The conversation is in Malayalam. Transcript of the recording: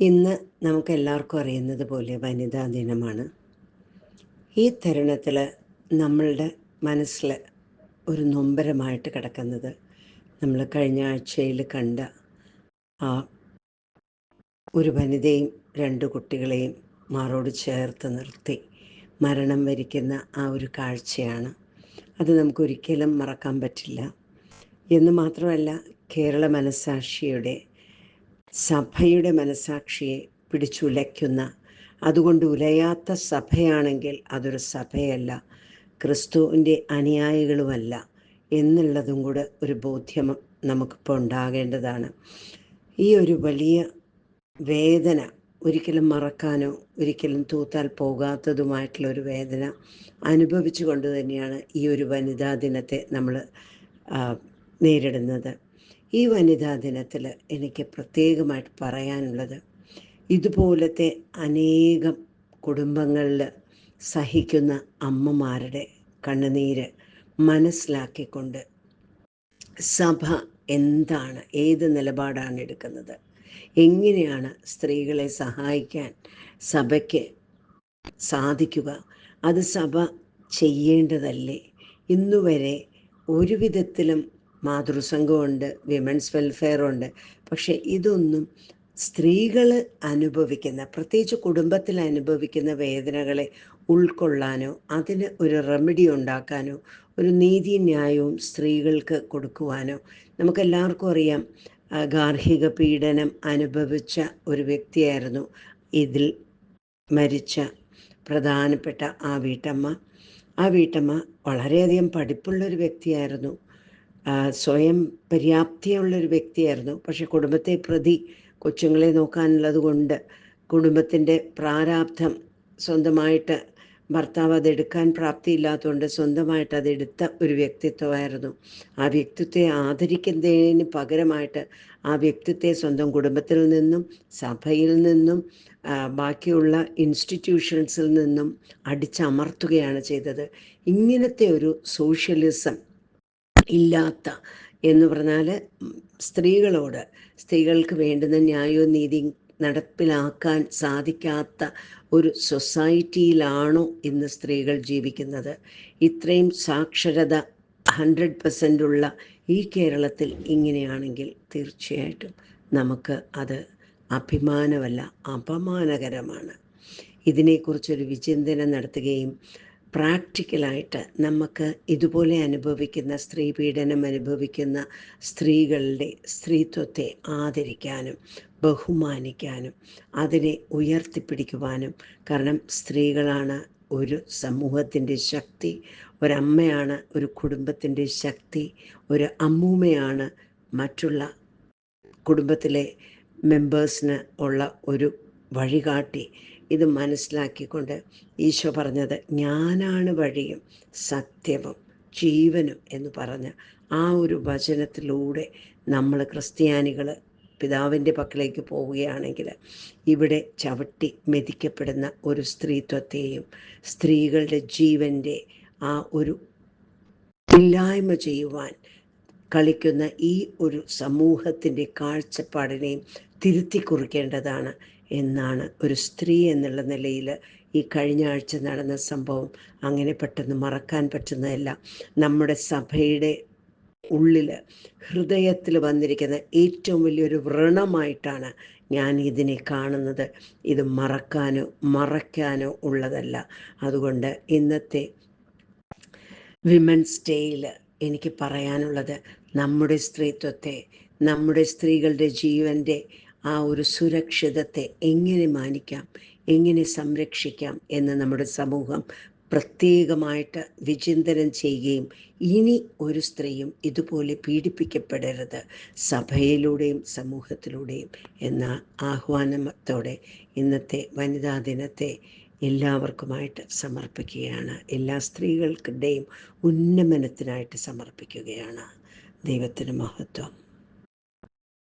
ഇന്ന് നമുക്ക് എല്ലാവർക്കും അറിയുന്നത് പോലെ വനിതാ ദിനമാണ്. ഈ തരുണത്തിൽ നമ്മളുടെ മനസ്സിൽ ഒരു നൊമ്പരമായിട്ട് കിടക്കുന്നത് നമ്മൾ കഴിഞ്ഞ ആഴ്ചയിൽ കണ്ട ആ ഒരു വനിതയും രണ്ട് കുട്ടികളെയും മാറോട് ചേർത്ത് നിർത്തി മരണം വരിക്കുന്ന ആ ഒരു കാഴ്ചയാണ്. അത് നമുക്കൊരിക്കലും മറക്കാൻ പറ്റില്ല. എന്ന് മാത്രമല്ല കേരള മനസാക്ഷിയുടെ സഭയുടെ മനസാക്ഷിയെ പിടിച്ചുലയ്ക്കുന്ന അതുകൊണ്ട് ഉലയാത്ത സഭയാണെങ്കിൽ അതൊരു സഭയല്ല ക്രിസ്തുവിന്റെ അനുയായികളുമല്ല എന്നുള്ളതും കൂടെ ഒരു ബോധ്യം നമുക്കിപ്പോൾ ഉണ്ടാകേണ്ടതാണ്. ഈ ഒരു വലിയ വേദന ഒരിക്കലും മറക്കാനോ ഒരിക്കലും തൂത്താൽ പോകാത്തതുമായിട്ടുള്ള ഒരു വേദന അനുഭവിച്ചു കൊണ്ട് തന്നെയാണ് ഈ ഒരു വനിതാ ദിനത്തെ നമ്മൾ നേരിടുന്നത്. ഈ വനിതാ ദിനത്തിൽ എനിക്ക് പ്രത്യേകമായിട്ട് പറയാനുള്ളത് ഇതുപോലത്തെ അനേകം കുടുംബങ്ങളിൽ സഹിക്കുന്ന അമ്മമാരുടെ കണ്ണുനീര് മനസ്സിലാക്കിക്കൊണ്ട് സഭ എന്താണ് ഏത് നിലപാടാണ് എടുക്കുന്നത് എങ്ങനെയാണ് സ്ത്രീകളെ സഹായിക്കാൻ സഭയ്ക്ക് സാധിക്കുക അത് സഭ ചെയ്യേണ്ടതല്ലേ? ഇന്നുവരെ ഒരു വിധത്തിലും മാതൃസംഘമുണ്ട് വിമൻസ് വെൽഫെയറുണ്ട് പക്ഷെ ഇതൊന്നും സ്ത്രീകൾ അനുഭവിക്കുന്ന പ്രത്യേകിച്ച് കുടുംബത്തിൽ അനുഭവിക്കുന്ന വേദനകളെ ഉൾക്കൊള്ളാനോ അതിന് ഒരു റെമഡി ഉണ്ടാക്കാനോ ഒരു നീതി ന്യായവും സ്ത്രീകൾക്ക് കൊടുക്കുവാനോ നമുക്കെല്ലാവർക്കും അറിയാം ഗാർഹിക പീഡനം അനുഭവിച്ച ഒരു വ്യക്തിയായിരുന്നു ഇതിൽ മരിച്ച പ്രധാനപ്പെട്ട ആ വീട്ടമ്മ. ആ വീട്ടമ്മ വളരെയധികം പഠിപ്പുള്ളൊരു വ്യക്തിയായിരുന്നു. സ്വയം പര്യാപ്തിയുള്ളൊരു വ്യക്തിയായിരുന്നു. പക്ഷെ കുടുംബത്തെ പ്രതി കൊച്ചുങ്ങളെ നോക്കാനുള്ളത് കൊണ്ട് കുടുംബത്തിന്റെ പ്രാരാബ്ധം സ്വന്തമായിട്ട് ഭർത്താവ് അതെടുക്കാൻ പ്രാപ്തിയില്ലാത്തതുകൊണ്ട് സ്വന്തമായിട്ട് അതെടുത്ത ഒരു വ്യക്തിത്വമായിരുന്നു. ആ വ്യക്തിത്വത്തെ ആദരിക്കുന്നതിന് പകരമായിട്ട് ആ വ്യക്തിത്വത്തെ സ്വന്തം കുടുംബത്തിൽ നിന്നും സഭയിൽ നിന്നും ബാക്കിയുള്ള ഇൻസ്റ്റിറ്റ്യൂഷൻസിൽ നിന്നും അടിച്ചമർത്തുകയാണ് ചെയ്തത്. ഇങ്ങനത്തെ ഒരു സോഷ്യലിസം ഇല്ലാത്ത എന്ന് പറഞ്ഞാൽ സ്ത്രീകളോട് സ്ത്രീകൾക്ക് വേണ്ടുന്ന ന്യായവും നീതിയും നടപ്പിലാക്കാൻ സാധിക്കാത്ത ഒരു സൊസൈറ്റിയിലാണോ ഇന്ന് സ്ത്രീകൾ ജീവിക്കുന്നത്. ഇത്രയും സാക്ഷരത ഹൺഡ്രഡ് പെർസെന്റ് ഉള്ള ഈ കേരളത്തിൽ ഇങ്ങനെയാണെങ്കിൽ തീർച്ചയായിട്ടും നമുക്ക് അത് അഭിമാനമല്ല അപമാനകരമാണ്. ഇതിനെക്കുറിച്ചൊരു വിചിന്തനം നടത്തുകയും പ്രാക്ടിക്കലായിട്ട് നമുക്ക് ഇതുപോലെ അനുഭവിക്കുന്ന സ്ത്രീ പീഡനം അനുഭവിക്കുന്ന സ്ത്രീകളുടെ സ്ത്രീത്വത്തെ ആദരിക്കാനും ബഹുമാനിക്കാനും അതിനെ ഉയർത്തിപ്പിടിക്കുവാനും. കാരണം സ്ത്രീകളാണ് ഒരു സമൂഹത്തിന്റെ ശക്തി ഒരമ്മയാണ് ഒരു കുടുംബത്തിന്റെ ശക്തി ഒരു അമ്മൂമ്മയാണ് മറ്റുള്ള കുടുംബത്തിലെ മെമ്പേഴ്സിന് ഉള്ള ഒരു വഴികാട്ടി. ഇത് മനസ്സിലാക്കിക്കൊണ്ട് ഈശോ പറഞ്ഞത് ഞാനാണ് വഴിയും സത്യവും ജീവനും എന്ന് പറഞ്ഞ ആ ഒരു വചനത്തിലൂടെ നമ്മൾ ക്രിസ്ത്യാനികൾ പിതാവിന്റെ പക്കലേക്ക് പോവുകയാണെങ്കിൽ ഇവിടെ ചവിട്ടി മെതിക്കപ്പെടുന്ന ഒരു സ്ത്രീത്വത്തെയും സ്ത്രീകളുടെ ജീവന്റെ ആ ഒരു ഇല്ലായ്മ ചെയ്യുവാൻ കളിക്കുന്ന ഈ ഒരു സമൂഹത്തിന്റെ കാഴ്ചപ്പാടിനെയും തിരുത്തി കുറിക്കേണ്ടതാണ് എന്നാണ് ഒരു സ്ത്രീ എന്നുള്ള നിലയിൽ ഈ കഴിഞ്ഞ ആഴ്ച നടന്ന സംഭവം അങ്ങനെ പെട്ടെന്ന് മറക്കാൻ പറ്റുന്നതല്ല. നമ്മുടെ സഭയുടെ ഉള്ളിൽ ഹൃദയത്തിൽ വന്നിരിക്കുന്ന ഏറ്റവും വലിയൊരു വ്രണമായിട്ടാണ് ഞാൻ ഇതിനെ കാണുന്നത്. ഇത് മറക്കാനോ മറയ്ക്കാനോ ഉള്ളതല്ല. അതുകൊണ്ട് ഇന്നത്തെ വിമൻസ് ഡേയിൽ എനിക്ക് പറയാനുള്ളത് നമ്മുടെ സ്ത്രീത്വത്തെ നമ്മുടെ സ്ത്രീകളുടെ ജീവന്റെ ആ ഒരു സുരക്ഷിതത്തെ എങ്ങനെ മാനിക്കാം എങ്ങനെ സംരക്ഷിക്കാം എന്ന് നമ്മുടെ സമൂഹം പ്രത്യേകമായിട്ട് വിചിന്തനം ചെയ്യുകയും ഇനി ഒരു സ്ത്രീയും ഇതുപോലെ പീഡിപ്പിക്കപ്പെടരുത് സഭയിലൂടെയും സമൂഹത്തിലൂടെയും എന്ന ആഹ്വാനത്തോടെ ഇന്നത്തെ വനിതാ ദിനത്തെ എല്ലാവർക്കുമായിട്ട് സമർപ്പിക്കുകയാണ്. എല്ലാ സ്ത്രീകൾക്കുടെയും ഉന്നമനത്തിനായിട്ട് സമർപ്പിക്കുകയാണ്. ദൈവത്തിന് മഹത്വം.